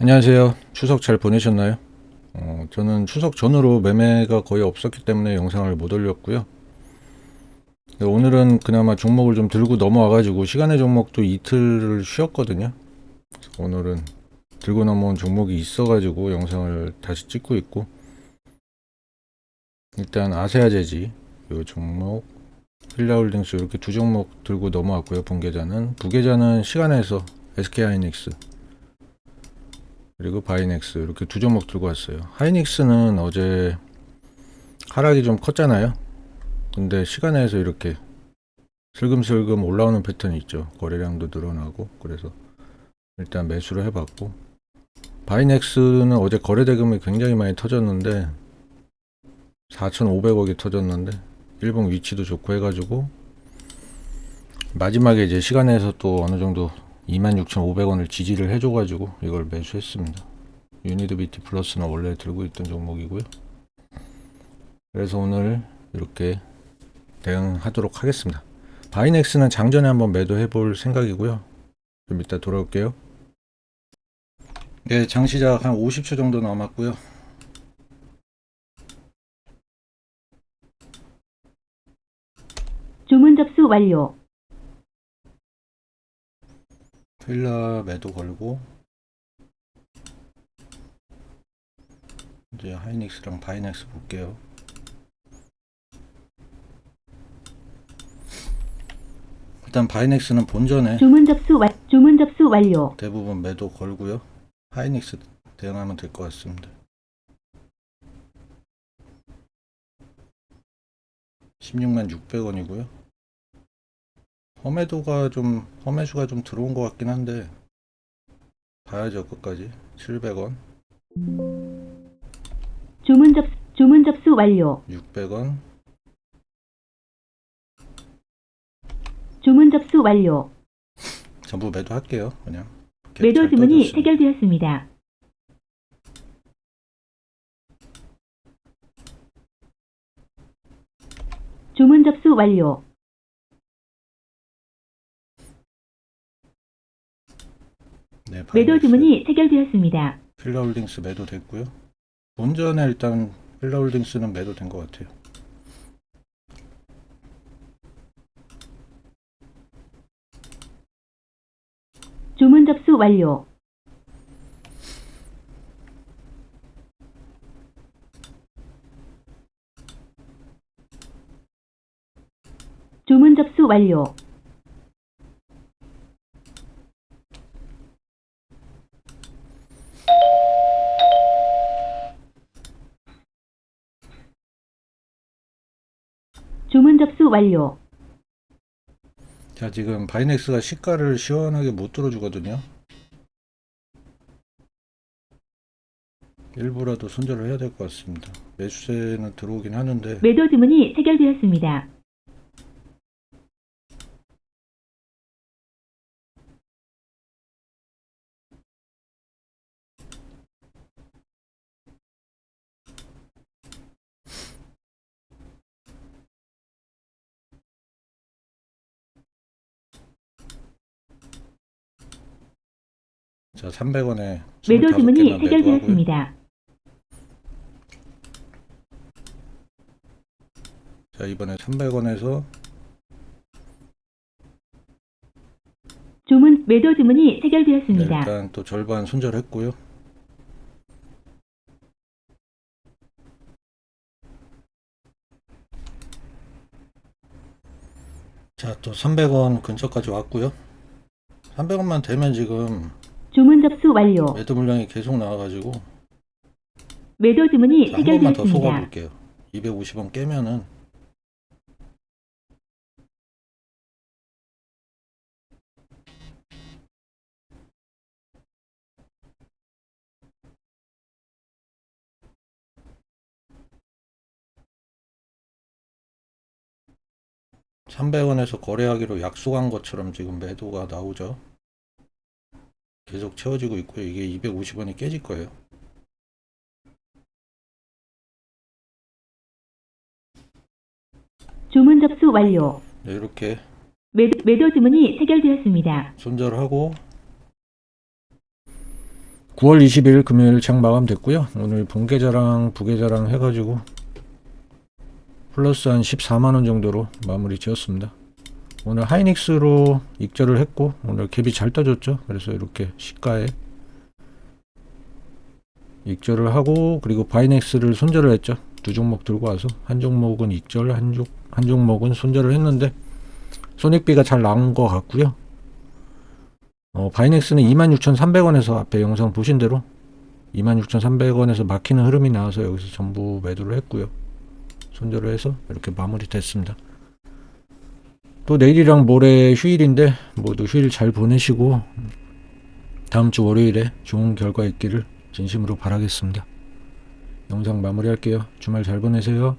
안녕하세요. 추석 잘 보내셨나요? 어, 저는 추석 전후로 매매가 거의 없었기 때문에 영상을 못 올렸고요. 네, 오늘은 그나마 종목을 좀 들고 넘어와가지고 시간의 종목도 이틀을 쉬었거든요. 오늘은 들고 넘어온 종목이 있어가지고 영상을 다시 찍고 있고 일단 아세아제지 요 종목 힐라홀딩스 이렇게 두 종목 들고 넘어왔고요. 본계좌는 부계좌는 시간에서 SK하이닉스 그리고 바이넥스 이렇게 두 종목 들고 왔어요. 하이닉스는 어제 하락이 좀 컸잖아요. 근데 시간에서 이렇게 슬금슬금 올라오는 패턴이 있죠. 거래량도 늘어나고 그래서 일단 매수를 해봤고 바이넥스는 어제 거래 대금이 굉장히 많이 터졌는데 4,500억이 터졌는데 일봉 위치도 좋고 해가지고 마지막에 이제 시간에서 또 어느 정도 26,500원을 지지를 해줘가지고 이걸 매수했습니다. 유니드 비티 플러스는 원래 들고 있던 종목이고요. 그래서 오늘 이렇게 대응하도록 하겠습니다. 바이넥스는 장전에 한번 매도해 볼 생각이고요. 좀 이따 돌아올게요. 네, 장 시작 한 50초 정도 남았고요. 주문 접수 완료. 필라 매도 걸고 이제 하이닉스랑 바이넥스 볼게요. 일단 바이넥스는 본전에 주문 접수 완 주문 접수 완료. 대부분 매도 걸고요. 하이닉스 대응하면 될 것 같습니다. 16만 600원이고요. 험해도가 좀 험해수가 좀 들어온 것 같긴 한데 봐야죠 끝까지 700원, 주문 접 주문 접수 완료. 600원, 주문 접수 완료. 전부 매도할게요. 그냥 갭 매도 잘 주문이. 해결되었습니다. 주문 접수 완료. 네, 매도. 주문이 해결되었습니다. 필라홀딩스 매도 됐고요. 본전에 일단 필라홀딩스는 매도 된 것 같아요. 주문 접수 완료. 주문 접수 완료. 접수 완료. 자, 지금 바이넥스가 시가를 시원하게 못 들어주거든요. 일부라도 손절을 해야 될 것 같습니다. 매수세는 들어오긴 하는데 매도 주문이 해결되었습니다. 자, 300원에 매도 주문이 25개만 매도하고요. 해결되었습니다. 자, 이번에 300원에서 주문 매도 주문이 네, 해결되었습니다. 일단 또 절반 손절했고요. 자, 또 300원 근처까지 왔고요. 300원만 되면 지금 주문 접수 완료. 매도 물량이 계속 나와가지고 매도 주문이 자, 한 번만 더 해결되었습니다. 속아볼게요. 250원 깨면은 (300원에서) 거래하기로 약속한 것처럼 지금 매도가 나오죠 계속 채워지고 있고요 이게 (250원이) 깨질 거예요 주문 접수 완료. 네, 이렇게 매도, 매도 주문이 해결되었습니다. 손절하고 9월 20일 금요일 장 마감됐고요. 오늘 본계좌랑 부계좌랑 해가지고 플러스 한 14만 원 정도로 마무리 지었습니다. 오늘 하이닉스로 익절을 했고 오늘 갭이 잘 떠줬죠. 그래서 이렇게 시가에 익절을 하고 그리고 바이넥스를 손절을 했죠. 두 종목 들고 와서 한 종목은 익절, 한, 종, 한 종목은 손절을 했는데 손익비가 잘 나온 것 같고요. 어, 바이넥스는 26,300원에서 앞에 영상 보신 대로 26,300원에서 막히는 흐름이 나와서 여기서 전부 매도를 했고요. 손절을 해서 이렇게 마무리 됐습니다. 또 내일이랑 모레 휴일인데 모두 휴일 잘 보내시고 다음 주 월요일에 좋은 결과 있기를 진심으로 바라겠습니다. 영상 마무리할게요. 주말 잘 보내세요.